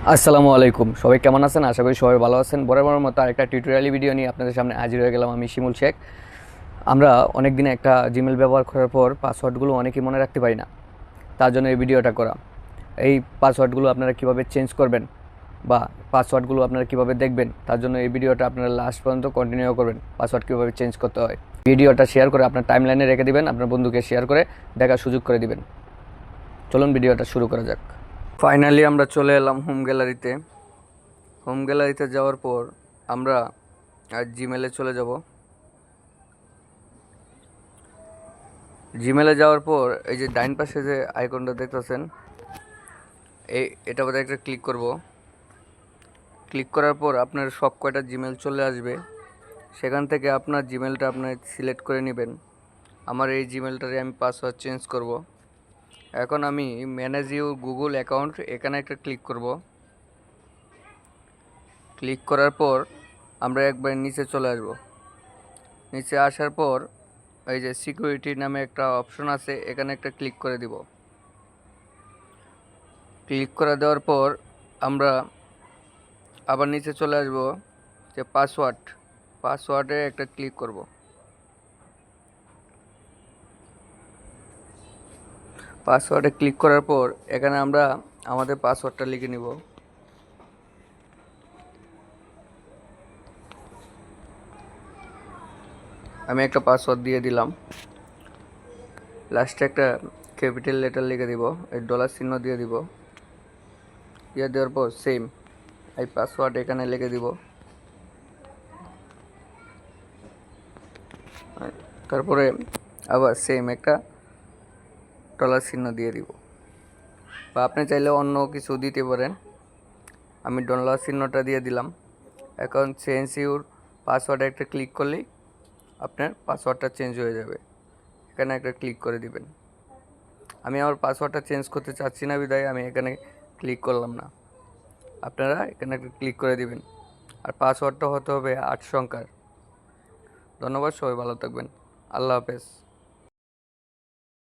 আসসালামু আলাইকুম। সবাই কেমন আছেন? আশা করি সবাই ভালো আছেন। বরাবর মতো আরেকটা টিউটোরিয়ালি ভিডিও নিয়ে আপনাদের সামনে হাজির হয়ে গেলাম আমি শিমুল শেখ। আমরা অনেক দিনে একটা জিমেল ব্যবহার করার পর পাসওয়ার্ডগুলো অনেকেই মনে রাখতে পারি না। তার জন্য এই ভিডিওটা করা। এই পাসওয়ার্ডগুলো আপনারা কীভাবে চেঞ্জ করবেন বা পাসওয়ার্ডগুলো আপনারা কীভাবে দেখবেন, তার জন্য এই ভিডিওটা আপনারা লাস্ট পর্যন্ত কন্টিনিউ করবেন পাসওয়ার্ড কীভাবে চেঞ্জ করতে হয়। ভিডিওটা শেয়ার করে আপনার টাইমলাইনে রেখে দিবেন, আপনার বন্ধুকে শেয়ার করে দেখার সুযোগ করে দিবেন। চলুন ভিডিওটা শুরু করা যাক। ফাইনালি আমরা চলে এলাম হোম গ্যালারিতে হোম গ্যালারিতে যাওয়ার পর আমরা আর জিমেলে চলে যাব। জিমেলে যাওয়ার পর এই যে ডাইন পাশে যে আইকনটা দেখতেছেন, এই এটা বোধহয় একটা ক্লিক করব। ক্লিক করার পর আপনার সব কয়টা জিমেল চলে আসবে, সেখান থেকে আপনার জিমেলটা আপনার সিলেক্ট করে নেবেন। আমার এই জিমেলটারে আমি পাসওয়ার্ড চেঞ্জ করব। এখন আমি ম্যানেজ ইউ গুগল অ্যাকাউন্ট এখানে একটা ক্লিক করব। ক্লিক করার পর আমরা একবার নিচে চলে আসব। নিচে আসার পর এই যে সিকিউরিটি নামে একটা অপশন আছে, এখানে একটা ক্লিক করে দিব। ক্লিক করে দেওয়ার পর আমরা আবার নিচে চলে আসব যে পাসওয়ার্ড পাসওয়ার্ডে একটা ক্লিক করব। পাসওয়ার্ডে ক্লিক করার পর এখানে আমরা আমাদের পাসওয়ার্ডটা লিখে নিব। আমি একটা পাসওয়ার্ড দিয়ে দিলাম। লাস্টে একটা ক্যাপিটাল লেটার লিখে দিব, এই ডলার চিহ্ন দিয়ে দিব। দিয়ে দেওয়ার পর সেম, এই পাসওয়ার্ড এখানে লিখে দিব। তারপরে আবার সেম একটা ডলার চিহ্ন দিয়ে দিব। বা আপনি চাইলে অন্য কিছু দিতে পারেন। আমি ডলার চিহ্নটা দিয়ে দিলাম। এখন চেঞ্জ ইউর পাসওয়ার্ডে একটা ক্লিক করলেই আপনার পাসওয়ার্ডটা চেঞ্জ হয়ে যাবে। এখানে একটা ক্লিক করে দিবেন। আমি আমার পাসওয়ার্ডটা চেঞ্জ করতে চাচ্ছি না বিদায় আমি এখানে ক্লিক করলাম না। আপনারা এখানে একটা ক্লিক করে দিবেন। আর পাসওয়ার্ডটা হতে হবে আট সংখ্যার। ধন্যবাদ, সবাই ভালো থাকবেন। আল্লাহ হাফেজ।